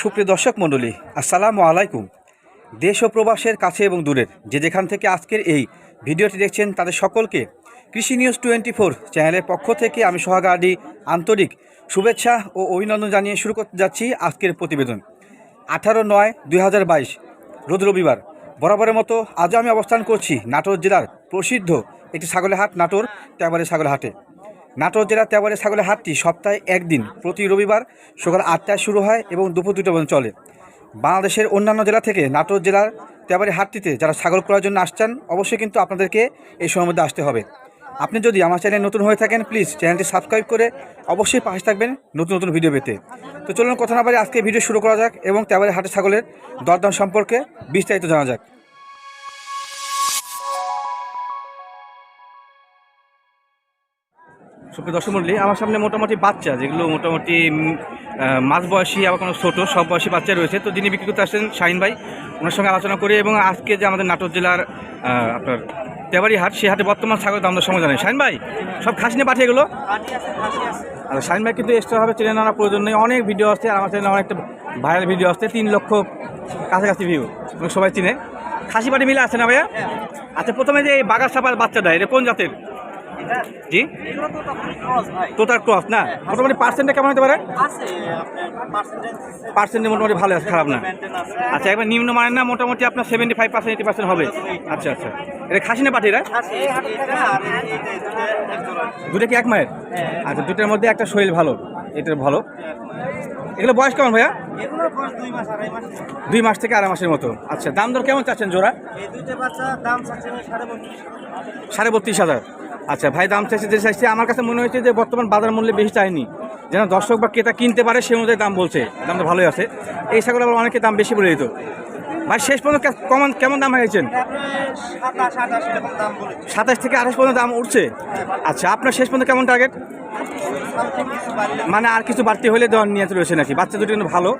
সুপ্রিয় দর্শক মণ্ডলী, আসসালামু আলাইকুম। দেশ ও প্রবাসের কাছে এবং দূরের যে যেখান থেকে আজকের এই ভিডিওটি দেখছেন তাদের সকলকে কৃষি নিউজ টোয়েন্টি ফোর চ্যানেলের পক্ষ থেকে আমি সোহাগাডি আন্তরিক শুভেচ্ছা ও অভিনন্দন জানিয়ে শুরু করতে যাচ্ছি আজকের প্রতিবেদন। আঠারো নয় দুই হাজার বাইশ, রোজ রবিবার। বরাবরের মতো আজও আমি অবস্থান করছি নাটোর জেলার প্রসিদ্ধ একটি ছাগলের হাট, নাটোর তেবারে ছাগলের হাটে। নাটোর জেলার তেবারে ছাগলের হাটটি সপ্তাহে একদিন, প্রতি রবিবার সকাল আটটায় শুরু হয় এবং দুপুর দুটো পর্যন্ত চলে। বাংলাদেশের অন্যান্য জেলা থেকে নাটোর জেলার তেবারে হাটটিতে যারা ছাগল করার জন্য আসছেন, অবশ্যই কিন্তু আপনাদেরকে এই সময়ের মধ্যে আসতে হবে। আপনি যদি আমার চ্যানেল নতুন হয়ে থাকেন, প্লিজ চ্যানেলটি সাবস্ক্রাইব করে অবশ্যই পাশে থাকবেন নতুন নতুন ভিডিও পেতে। তো চলুন কথা না পারি আজকে ভিডিও শুরু করা যাক এবং তেবারে হাটের ছাগলের দরদাম সম্পর্কে বিস্তারিত জানা যাক। সুপ্রিয় দর্শক মন্ডলী আমার সামনে মোটামুটি বাচ্চা যেগুলো মোটামুটি মাঝ বয়সী আবার কোনো ছোটো সব বয়সী বাচ্চা রয়েছে। তো যিনি বিক্রি করতে আসছেন শাহিন ভাই ওনার সঙ্গে আলোচনা করি এবং আজকে যে আমাদের নাটোর জেলার আপনার তেবারি হাট সেই হাটে বর্তমান ছাগল দাম দর সময় জানেন। শাহিন ভাই সব খাসি নিয়ে পাঠিয়ে গেলো আর শাহিন ভাই কিন্তু এক্সট্রাভাবে চেনে নেওয়ার প্রয়োজন নেই। অনেক ভিডিও আসছে আর আমার চ্যানেলে অনেকটা ভাইরাল ভিডিও আসছে তিন লক্ষ কাছাকাছি ভিউ সবাই চিনে। খাসি পাটি মিলে আছে না ভাইয়া? আচ্ছা প্রথমে যে এই বাগার সাপার বাচ্চাটা এটা কোন জাতের? জি? তোতার ক্রস না? মোটামুটি পার্সেন্টটা কেমন হতে পারে? পার্সেন্টে মোটামুটি ভালো আছে খারাপ না। আচ্ছা একবার নিম্ন মানের না মোটামুটি আপনার seventy five percent eighty percent হবে আচ্ছা আচ্ছা। এটা খাসি না পাঠিয়ে দুটো কি এক মায়ের? আচ্ছা দুটোর মধ্যে একটা শরীর ভালো এটার ভালো। এগুলো বয়স কেমন ভাইয়া? দুই মাস থেকে আড়াই মাসের মতো। আচ্ছা দাম দর কেমন চাচ্ছেন জোড়া? সাড়ে বত্রিশ হাজার। আচ্ছা ভাই, দাম চাইছে যে চাইছে, আমার কাছে মনে হয়েছে যে বর্তমান বাজার মূল্যে বেশি চায়নি। যেন দর্শক বা ক্রেতা কিনতে পারে সে অনুযায়ী দাম বলছে। দামটা ভালোই আছে। এই ছাগল আবার অনেকে দাম বেশি বলে দিত। ভাই, শেষ পর্যন্ত কেমন কেমন দাম হয়েছেন? সাতাশ থেকে আঠাশ পর্যন্ত দাম উঠছে? আচ্ছা আপনার শেষ পর্যন্ত কেমন টার্গেট মানে আর কিছু বাড়তি হলে দেওয়ার নিয়ে রয়েছে নাকি? বাচ্চা দুটো কিন্তু ভালো।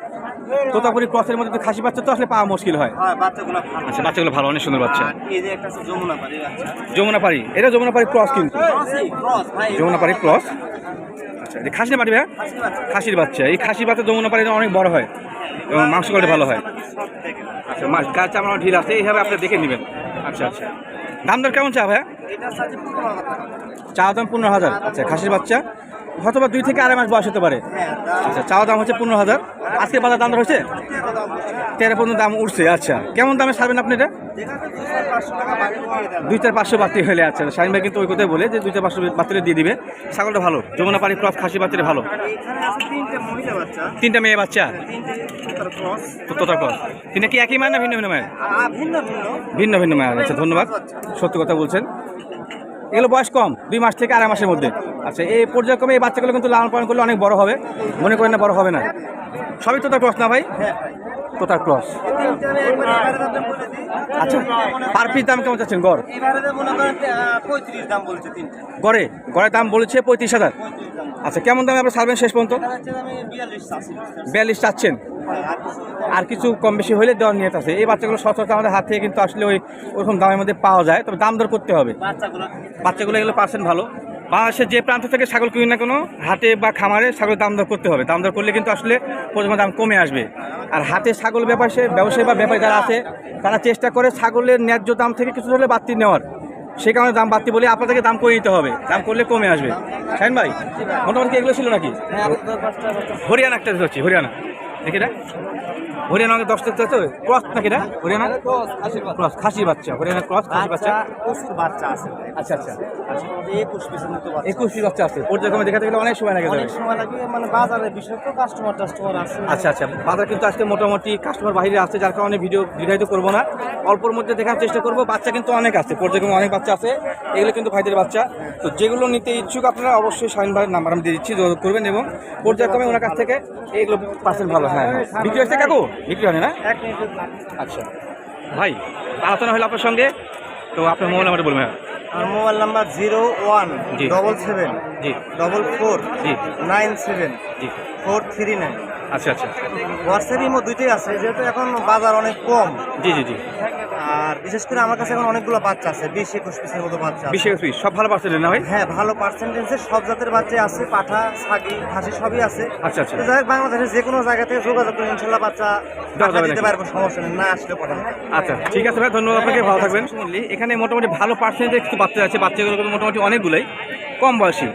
তোতাপুরি ক্রসের মধ্যে তো খাসি বাচ্চা তো আসলে পাওয়া মুশকিল হয়। আচ্ছা বাচ্চাগুলো ভালো অনেক সুন্দর বাচ্চা। যমুনা পাড়ি এটা যমুনা পাড়ি ক্রস কিন্তু। যমুনা পাড়ি ক্রস আচ্ছা এটা খাসি পাড়ি ভাই খাসির বাচ্চা। এই খাসির বাচ্চা যমুনা পাড়ি অনেক বড় হয় এবং মাংস কোয়ালিটি ভালো হয়। আচ্ছা মাছ গাছ চামড়া ঢিল আছে এইভাবে আপনি দেখে নেবেন। আচ্ছা আচ্ছা। দাম দর কেমন চা ভাই চা দাম পনেরো হাজার। আচ্ছা খাসির বাচ্চা। হয়তো বা দুই থেকে আড়াই মাস বয়স হতে পারে। আচ্ছা চাওয়া দাম হচ্ছে পনেরো হাজার। আজকে বাজার দাম হয়েছে? তেরো পর্যন্ত দাম উঠছে আচ্ছা। কেমন দামে ছাড়বেন আপনি এটা? দুই চার পাঁচশো বাতি হলে আচ্ছা। শাহিন ভাই কিন্তু ওই কথাই বলে যে দুই চার পাঁচশো বাতিলে দিয়ে দিবে। ছাগলটা ভালো, যমুনা পাড়ি ক্রস খাসি বাতিলে ভালো। তিনটা মেয়ে বাচ্চা? তোতা তিনটা কি একই মায়ের না ভিন্ন ভিন্ন মায়ের? ভিন্ন ভিন্ন মায়ের। আচ্ছা ধন্যবাদ। সত্যি কথা বলছেন। এগুলো বয়স কম দুই মাস থেকে আড়াই মাসের মধ্যে। আচ্ছা এই পর্যায়ক্রমে এই বাচ্চাগুলো কিন্তু লালন পালন করলে অনেক বড় হবে। মনে করেন না বড় হবে না। সবই তোতার ক্রস না ভাই? তোতার ক্রস। আচ্ছা পার পিস দাম কেমন চাচ্ছেন? গড়? গড়ে? গড়ের দাম বলেছে পঁয়ত্রিশ হাজার। আচ্ছা কেমন দামে আপনার ছাড়বেন শেষ পর্যন্ত? বিয়াল্লিশ চাচ্ছেন? আর কিছু কম বেশি হলে দেওয়ার নিয়ত আছে। এই বাচ্চাগুলো সচরাচর আমাদের হাত থেকে কিন্তু আসলে ওই ওরকম দামের মধ্যে পাওয়া যায়। তবে দাম দর করতে হবে। বাচ্চাগুলো এগুলো পার্সেন্ট ভালো। বাংলাদেশের যে প্রান্ত থেকে ছাগল কিনি না কোনো হাটে বা খামারে ছাগলের দাম দর করতে হবে। দাম দর করলে কিন্তু আসলে প্রথমে দাম কমে আসবে। আর হাতে ছাগল ব্যবসায়ী ব্যবসায়ী বা ব্যাপারী যারা আছে তারা চেষ্টা করে ছাগলের ন্যায্য দাম থেকে কিছু হলে বাড়তি নেওয়ার। সে কারণে দাম বাড়তি বলে আপনাদেরকে দাম করে দিতে হবে। দাম করলে কমে আসবে। শাইন ভাই মোটামুটি এগুলো ছিল নাকি? হরিয়ানা একটা হচ্ছে হরিয়ানা। দেখি না হরিয়ানা দশ দেখতে তো ক্রস নাকি না হরিয়ানা? ক্রস খাসি বাচ্চা। হরিয়ানা ক্রস খাসি বাচ্চা। প্রচুর বাচ্চা আছে। আচ্ছা আচ্ছা। আচ্ছা। একুশ পিসের মতো বাচ্চা। একুশ বাচ্চা আছে। পর্যায়ক্রমে দেখাতে গেলে অনেক সময় লাগে অনেক সময় লাগে মানে বাজারের বিষয় কাস্টমার টাস্টমার আছে আচ্ছা আচ্ছা। বাজার কিন্তু আজকে মোটামুটি কাস্টমার বাইরে আসছে যার কারণে ভিডিও দীর্ঘায়িত করব না। অল্পর মধ্যে দেখার চেষ্টা করব। বাচ্চা কিন্তু অনেক আছে। পর্যায়ক্রমে অনেক বাচ্চা আছে। এগুলো কিন্তু ভাইদের বাচ্চা। তো যেগুলো নিতে ইচ্ছুক আপনারা অবশ্যই শাহিন ভাইয়ের নাম্বার আমি দিয়ে দিচ্ছি যোগাযোগ করবেন এবং পর্যায়ক্রমে ওনার কাছ থেকে এগুলো পার্সেন্ট ভালো। হ্যাঁ হ্যাঁ। বিক্রি হচ্ছে কাকু? বিক্রি হয় না? আচ্ছা। ভাই আলোচনা হলো আপনার সঙ্গে তো আপনার মোবাইল নাম্বার বলবেন আমার মোবাইল নাম্বার জিরো ওয়ান জি। ডবল সেভেন জি। ডবল ফোর জি। নাইন সেভেন জি। Four three nine. আচ্ছা আচ্ছা। হোয়াটসঅ্যাপ ইমো দুইটাই আছে যেহেতু এখন বাজার অনেক কম। জি জি জি। আর বিশেষ করে আমার কাছে এখন অনেকগুলো বাচ্চা আছে বিশ একুশ পিসের মতো বাচ্চা বিশ একুশ পিস সব ভালো পার্সেন্টেজ না ভাই? হ্যাঁ ভালো পার্সেন্টেজের সব জাতের বাচ্চা আছে পাঠা ছাগি খাসি সবই আছে। আচ্ছা আচ্ছা। যাই হোক বাংলাদেশের যে কোনো জায়গা থেকে যোগাযোগ করে ইনশাল্লাহ বাচ্চা দিতে পারব সমস্যা নেই না আসলে পড়া আচ্ছা ঠিক আছে ভাই ধন্যবাদ আপনাকে ভালো থাকবেন। শুনলি এখানে মোটামুটি ভালো পার্সেন্টেজ কিছু বাচ্চা আছে বাচ্চাগুলো মোটামুটি অনেকগুলোই কম বয়সী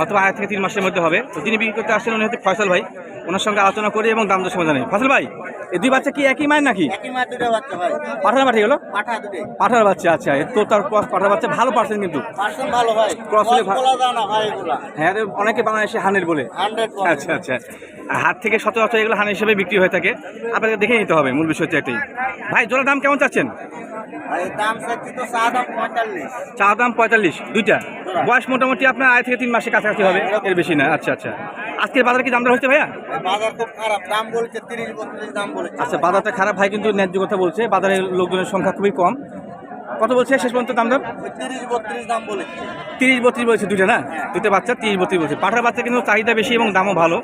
আড়াই থেকে তিন মাসের মধ্যে হবে। তো যিনি বিক্রি করতে আসছেন উনি হচ্ছে ফয়সাল ভাই। ওনার সঙ্গে আলোচনা করি এবং দাম দর সময় জানাই ফয়সাল ভাই এই দুই বাচ্চা কি একই মায়ের নাকি? একই পাঠিয়ে দুটো বাচ্চা ভাই পাঠার পাঠি গেলো পাঠা দুটো। পাঠার বাচ্চা আচ্ছা। তো তার ক্রস পাঠার বাচ্চা ভালো পার্সেন্ট কিন্তু। পার্সেন্ট ভালো ভাই Cross হলে ভা- বলা যায় না ভাই এগুলা। হ্যাঁ অনেকে বাংলাদেশে হানের বলে। আচ্ছা আচ্ছা। হাট থেকে সচরাচর এগুলো হানের হিসেবে বিক্রি হয়ে থাকে। আপনাকে দেখে নিতে হবে মূল বিষয় হচ্ছে একটাই ভাই জোড়ার দাম কেমন চাচ্ছেন? চা দাম পঁয়তাল্লিশ। দুইটা। বয়স মোটামুটি আপনার আড়াই থেকে তিন মাসের কাছাকাছি হবে এর বেশি না। আচ্ছা আচ্ছা। আজকের বাজারে কি দাম দর হচ্ছে ভাইয়া? বাজার খুব খারাপ দাম বলছে তিরিশ বত্রিশ দাম বলেছে। আচ্ছা বাজারটা খারাপ ভাই কিন্তু ন্যায্য কথা বলছে। বাজারের লোকজনের সংখ্যা খুবই কম। কত বলছে? শেষ পর্যন্ত দাম দর? তিরিশ বত্রিশ দাম তিরিশ বত্রিশ বলছে দুইটা না? দুটো বাচ্চা তিরিশ বত্রিশ বলছে। পাঠার বাচ্চা কিন্তু চাহিদা বেশি এবং দামও ভালো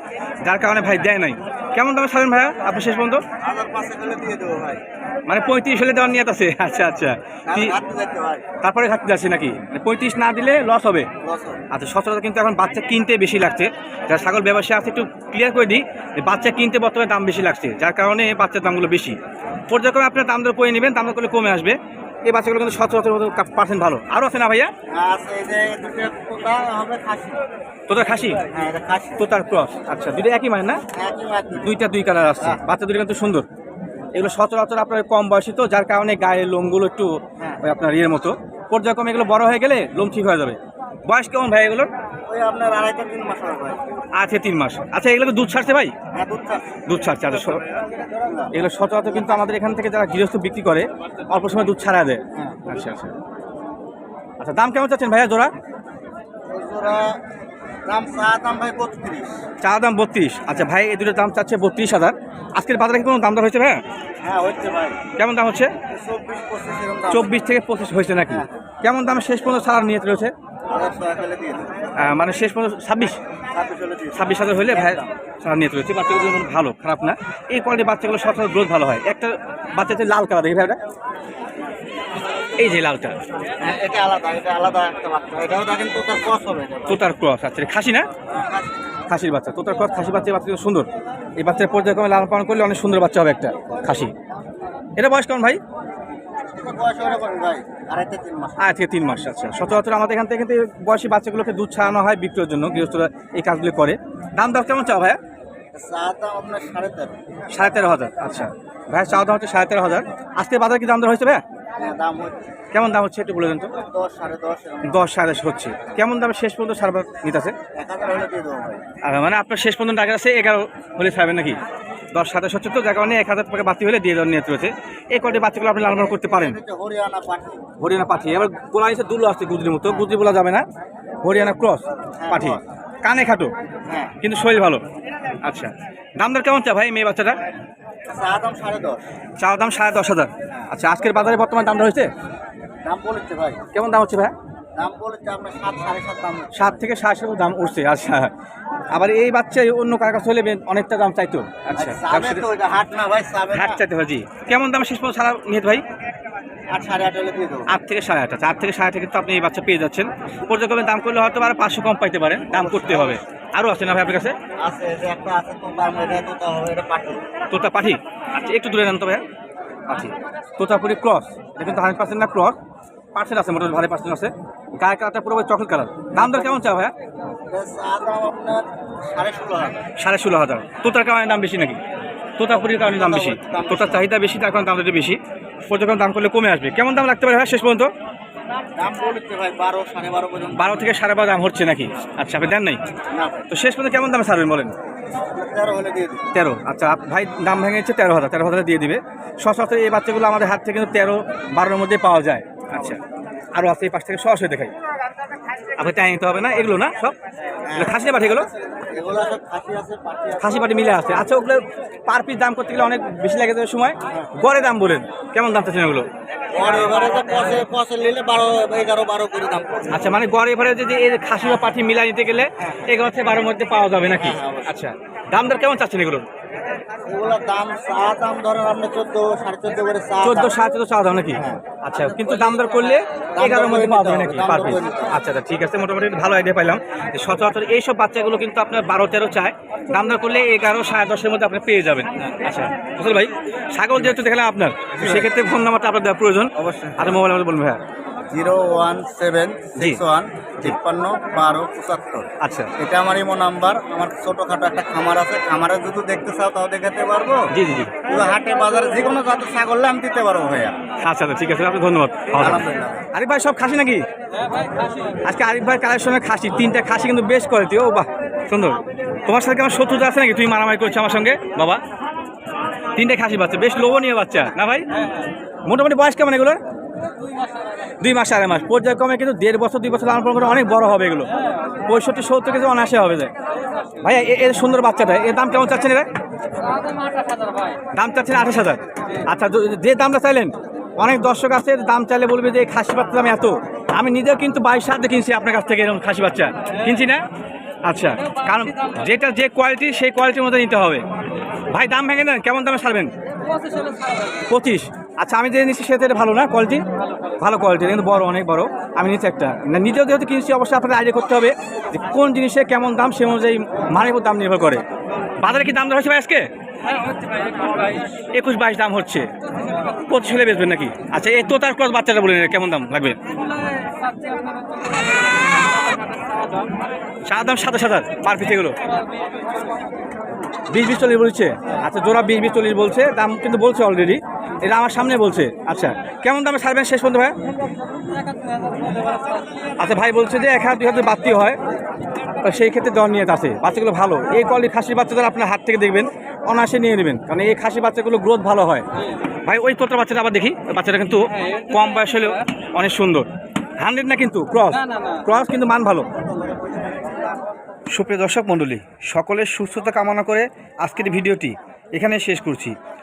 যার কারণে ভাই দেয় নাই। কেমন দামে ছাড়েন ভাইয়া? আপনি শেষ পর্যন্ত? মানে পঁয়ত্রিশ হলে দেওয়ার নিয়ত আছে? আচ্ছা আচ্ছা। তারপরে ঘাটতে যাচ্ছে নাকি? মানে পঁয়ত্রিশ না দিলে লস হবে? আচ্ছা সচরাচর কিন্তু এখন বাচ্চা কিনতে বেশি লাগছে। যারা ছাগল ব্যবসা আছে একটু ক্লিয়ার করে দিই যে বাচ্চা কিনতে বর্তমানে দাম বেশি লাগছে যার কারণে বাচ্চার দামগুলো বেশি। পর্যায়ক্রমে আপনার দাম দর করে নেবেন দাম দর করলে কমে আসবে। এই বাচ্চাগুলো কিন্তু সচরাচর পার্সেন্ট ভালো। আরও আছে না ভাইয়া? খাসি। তোতার খাসি? হ্যাঁ খাসি। তোতার ক্রস। আচ্ছা দুটো একই মানে না। দুইটা দুই কালার আসছে। বাচ্চা দুটো কিন্তু সুন্দর। এগুলো সচরাচর আপনার কম বয়সী তো যার কারণে গায়ের লোমগুলো একটু হ্যাঁ। ওই আপনার ইয়ের মতো। পর্যায়ক্রমে এগুলো বড় হয়ে গেলে লোম ঠিক হয়ে যাবে। বয়স কেমন ভাই এগুলোর? ওই আপনার তিন মাস আছে তিন মাস। আচ্ছা এগুলো দুধ ছাড়ছে ভাই? হ্যাঁ দুধ দুধ ছাড়ছে আচ্ছা এগুলো সচরাচর কিন্তু আমাদের এখান থেকে যারা গৃহস্থ বিক্রি করে অল্প সময় দুধ ছাড়া দেয়। হ্যাঁ। আচ্ছা আচ্ছা। আচ্ছা দাম কেমন চাচ্ছেন ভাইয়া জোড়া? দাম চা দাম ভাই বত্রিশ। চা দাম বত্রিশ। আচ্ছা ভাই এই দুটোর দাম চাচ্ছে বত্রিশ হাজার। আজকের বাজারে কি কোনো দাম দর হয়েছে হ্যাঁ হচ্ছে ভাই। কেমন দাম হচ্ছে? চব্বিশ থেকে পঁচিশ হয়েছে নাকি? কেমন দাম শেষ পর্যন্ত ছাড়ার নিয়ে রয়েছে আহ, মানে শেষ পর্যন্ত ছাব্বিশ? ছাব্বিশ হাজার হলে ভাই ছাড়ার নিয়ে রয়েছে বাচ্চাগুলো যেমন ভালো খারাপ না। এই কোয়ালিটির বাচ্চাগুলো সবসময় গ্রোথ ভালো হয়। একটা বাচ্চা হচ্ছে লাল কালার দেখি ভাইটা এই যে লালটা। হ্যাঁ এটা আলাদা এটা আলাদা একটা বাচ্চা। এটাও দেখেন কস হবে তোতার ক্রস আচ্ছা খাসি না? হ্যাঁ। খাসির বাচ্চা। তোতার ক্রস খাসি বাচ্চা বাচ্চা সুন্দর। এই বাচ্চার পর্যায়ক্রমে লালন পালন করলে অনেক সুন্দর বাচ্চা হবে একটা, খাসি। এটা বয়স কেমন ভাই? আড়াইটা তিন মাস আচ্ছা। সচরাচর আমাদের এখান থেকে বয়সী বাচ্চাগুলোকে দুধ ছাড়ানো হয় বিক্রির জন্য, গৃহস্থরা এই কাজগুলো করে। দাম দর কেমন চাও ভাইয়া? সাড়ে তেরো হাজার আচ্ছা। ভাইয়া, চাওয়া দাম হচ্ছে সাড়ে তেরো হাজার। আজকে বাজারে কি দাম দর হয়েছে ভাইয়া? দাম হচ্ছে। কেমন দাম হচ্ছে একটু বলে দেন তো। দশ সাড়ে দশ এরকম। দশ সাড়ে হচ্ছে। কেমন দামে শেষ পর্যন্ত সারবার নিতেছে? মানে আপনার শেষ পর্যন্ত টাকা আছে এগারো হলে ছাড়বেন নাকি? দশ সাতাশ হচ্ছে তো যার কারণে এক হাজার টাকা বাতি হলে দিয়ে দেওয়ার নিয়ত রয়েছে। এই কটি বাচ্চাগুলো আপনি লালন পালন করতে পারেন? হরিয়ানা পাঠি। এবার গোলা এসে দুলো আসছে গুজরির মতো। গুজরি বলা যাবে না। হরিয়ানা ক্রস পাঠি। কানে খাটো। হ্যাঁ। কিন্তু শরীর ভালো। আচ্ছা। দাম দর কেমন চা ভাই মেয়ে বাচ্চাটা চা দাম সাড়ে দশ। চাওয়ার দাম সাড়ে দশ হাজার। আচ্ছা আজকের বাজারে বর্তমান দামটা হয়েছে? দাম বলেছে ভাই। কেমন দাম হচ্ছে ভাই? দাম বলেছে সাত সাড়ে সাত দাম সাত থেকে সাড়ে সাত দাম উঠছে আচ্ছা। আবার এই বাচ্চা অন্য কার কাছে হলে অনেকটা দাম চাইতো। আচ্ছা হাট না ভাই হাট চাইতে হয় জি। কেমন দাম শেষ পর্যন্ত সারা নিহত ভাই? আট থেকে সাড়ে আট আচ্ছা। আট থেকে সাড়ে আট কিন্তু আপনি এই বাচ্চা পেয়ে যাচ্ছেন। পর্যায়ক্রমে দাম করলে হয়তো আরও পাঁচশো কম পাইতে পারেন। দাম করতে হবে। আরও আছে না ভাই আপনার কাছে? দাম তোতা পাঠি আচ্ছা একটু দূরে নেন তো ভাইয়া। পাঠি তোতাপুরি ক্রস এটা কিন্তু হান্ড্রেড পার্সেন্ট না ক্রস পার্সেন্ট আছে মোটামুটি ভালো পার্সেন্ট আছে। গায়ে কালারটা পুরো চকলেট কালার দাম দর কেমন চা ভাইয়া? সাড়ে ষোলো হাজার। তোতার কারণে দাম বেশি নাকি? তোতাপুরির কারণে দাম বেশি। তোতার চাহিদা বেশি তার কারণে দাম একটু বেশি। পর্যটন দাম করলে কমে আসবে। কেমন দাম লাগতে পারে ভাই শেষ পর্যন্ত? বারো থেকে সাড়ে বারো দাম হচ্ছে নাকি? আচ্ছা আপনি দেন নাই? তো শেষ পর্যন্ত কেমন দামে ছাড়বেন বলেন? তেরো আচ্ছা ভাই, দাম ভেঙেছে তেরো হাজার তেরো হাজার দিয়ে দিবে। সশস্ত্র এই বাচ্চাগুলো আমাদের হাত থেকে কিন্তু তেরো, বারোর মধ্যে পাওয়া যায়। আচ্ছা আরও আছে এই পাশ থেকে সরাসরি দেখাই। আপনি টাইম নিতে হবে না? এগুলো না? সব? খাসি পাঠি এগুলো? এগুলো খাসি পাটি মিলে আছে। আচ্ছা ওগুলো পার পিস দাম করতে গেলে অনেক বেশি লাগে যাবে সময়? গড়ে দাম বলেন। কেমন দাম চাচ্ছেন ওগুলো আচ্ছা মানে গড়ে এবারে যদি এই খাসি বা পাঠি মিলাই নিতে গেলে এগারো থেকে বারোর মধ্যে পাওয়া যাবে নাকি? হ্যাঁ, আচ্ছা দাম দর কেমন চাচ্ছেন এগুলো এগুলোর দাম চা দাম ধরেন আপনি চোদ্দ সাড়ে চোদ্দ করে চা চোদ্দ সাড়ে চোদ্দ চাওয়া দাম নাকি? আচ্ছা কিন্তু দাম দর করলে এগারোর মধ্যে পাওয়া যাবে নাকি? পার পিস করে নিতে হবে। আচ্ছা আচ্ছা ঠিক আছে মোটামুটি ভালো আইডিয়া পাইলাম। যে সচরাচর এইসব বাচ্চাগুলো কিন্তু আপনার বারো তেরো চায়। দাম দর করলে এগারো সাড়ে দশের মধ্যে আপনি পেয়ে যাবেন। আচ্ছা ভাই? ছাগল যেহেতু দেখলাম আপনার সেক্ষেত্রে ফোন নাম্বারটা আপনার দেওয়া প্রয়োজন। অবশ্যই। আর মোবাইল নাম্বার বলুন ভাইয়া zero one seven. Six one তিপ্পান্ন বারো পঁচাত্তর আচ্ছা। এটা আমার ইমো নাম্বার আমার ছোটখাটো একটা খামার আছে খামারে যদি দেখতে চাও তাও দেখাতে পারব? জি জি হাটে বাজারে যে কোনো জাতের ছাগল আমি দিতে পারব ভাইয়া। আচ্ছা আচ্ছা ঠিক আছে আপনি ধন্যবাদ। আরিফ ভাই সব খাসি নাকি? আজকে আরিফ ভাই কালেকশনের খাসি তিনটা খাসি কিন্তু বেশ কোয়ালিটি ও বাহ সুন্দর। তোমার সাথে আমার শত্রুতা আছে নাকি? তুই মারামারি করছ আমার সঙ্গে? বাবা তিনটে খাসি বাচ্চা বেশ লোভনীয় বাচ্চা না ভাই? মোটামুটি বয়স কেমন এগুলো দুই মাস, আড়াই মাস। পর্যায়ক্রমে কিন্তু দেড় বছর, দুই বছর লালন পালন করে অনেক বড় হবে এগুলো। পঁয়ষট্টি, সত্তর কেজি অনায়াসে হবে যায় ভাইয়া এর সুন্দর বাচ্চাটা, এর দাম কেমন চাচ্ছেন এটা দাম চাচ্ছেন আঠাশ হাজার। আচ্ছা যে দামটা চাইলেন, অনেক দর্শক আছে, দাম চাইলে বলবে যে খাসি বাচ্চা দাম এত। আমি নিজেও কিন্তু বাইশ হাজার কিনছি আপনার কাছ থেকে এরকম খাসি বাচ্চা। কিনছি না? আচ্ছা কারণ যেটা যে কোয়ালিটি সেই কোয়ালিটির মধ্যে নিতে হবে। ভাই, দাম ভেঙে দেন, কেমন দামে ছাড়বেন পঁচিশ। আচ্ছা আমি যে নিচ্ছি সেটা এটা ভালো না কোয়ালিটি ভালো কোয়ালিটি কিন্তু বড়, অনেক বড়। আমি নিচ্ছি একটা। নিজেও যেহেতু কিনছি, অবশ্যই আপনাদের আইডিয়া করতে হবে যে কোন জিনিসে কেমন দাম, সে অনুযায়ী মানের উপর দাম নির্ভর করে। বাজারে কি দাম দর হয়েছে ভাই আজকে? একুশ বাইশ দাম হচ্ছে। পঁচিশ হলে বেচবেন নাকি? আচ্ছা এই তোতার ক্রস বাচ্চাটা বলে কেমন দাম লাগবে? সাত দাম সাতাশ হাজার পার পিস এগুলো। বিশ বিশ চল্লিশ বলছে। আচ্ছা জোড়া বিশ বিশ চল্লিশ বলছে, দাম কিন্তু বলছে অলরেডি এটা আমার সামনে বলছে। আচ্ছা কেমন দামে ছাড়বেন শেষ পর্যন্ত ভাই? আচ্ছা ভাই বলছে যে এক হাজার দুই হাজার বাড়তি হয় সেই ক্ষেত্রে দর নিয়ে আছে বাচ্চাগুলো ভালো। এই কোয়ালিটি খাসির বাচ্চাদের আপনার হাত থেকে দেখবেন অনায়াসে নিয়ে নেবেন। কারণ এই খাসি বাচ্চাগুলো গ্রোথ ভালো হয়। ভাই ওই তোতার বাচ্চাটা আবার দেখি। বাচ্চাটা কিন্তু কম বয়স হলেও অনেক সুন্দর। হান্ড্রেড না কিন্তু ক্রস ক্রস কিন্তু মান ভালো। সুপ্রিয় দর্শক মণ্ডলী সকলের সুস্থতা কামনা করে আজকের ভিডিওটি এখানে শেষ করছি।